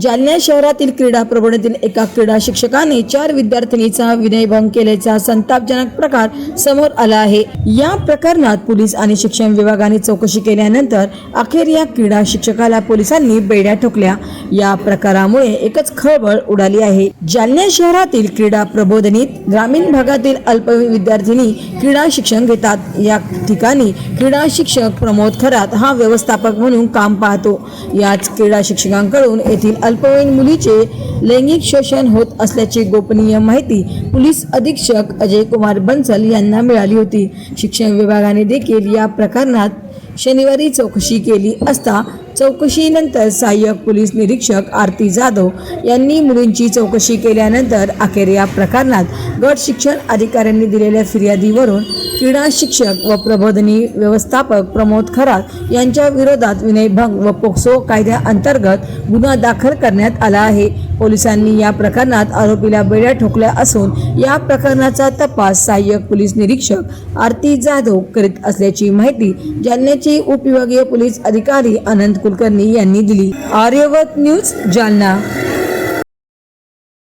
जालना शहरातील क्रीडा प्रबोधनातील एका क्रीडा शिक्षकाने चार विद्यार्थिनीचा विनयभंग केल्याचा संतापजनक प्रकार समोर आला आहे. या प्रकरणात पोलीस आणि शिक्षण विभागाने चौकशी केल्यानंतर अखेर या क्रीडा शिक्षकाला पोलिसांनी बेड्या ठोकल्या. या प्रकारामुळे एकच खळबळ उडाली आहे. जालना शहरातील क्रीडा प्रबोधनीत ग्रामीण भागातील अल्प विद्यार्थिनी क्रीडा शिक्षण घेतात. या ठिकाणी क्रीडा शिक्षक प्रमोद खरात हा व्यवस्थापक म्हणून काम पाहतो. याच क्रीडा शिक्षकांकडून येथील अल्पवयीन मुलीचे लैंगिक शोषण होत असल्याची गोपनीय माहिती पोलीस अधीक्षक अजय कुमार बन्सल यांना मिळाली होती. शिक्षण विभागाने देखील या प्रकरणात शनिवारी चौकशी केली असता चौकशीनंतर सहाय्यक पोलीस निरीक्षक आरती जाधव यांनी मुलींची चौकशी केल्यानंतर अखेर या प्रकरणात गट शिक्षण अधिकाऱ्यांनी दिलेल्या फिर्यादीवरून क्रीडा शिक्षक व प्रबोधनी व्यवस्थापक प्रमोद खरात यांच्या विरोधात विनयभंग व पोक्सो कायद्याअंतर्गत गुन्हा दाखल करण्यात आला आहे. पोलिसांनी या प्रकरणात आरोपीला बेड्या ठोकल्या असून या प्रकरणाचा तपास सहाय्यक पोलीस निरीक्षक आरती जाधव करीत असल्याची माहिती जालन्याचे उपविभागीय पोलीस अधिकारी अनंत कुलकर्णी यांनी दिली. आर्यवत न्यूज जालना.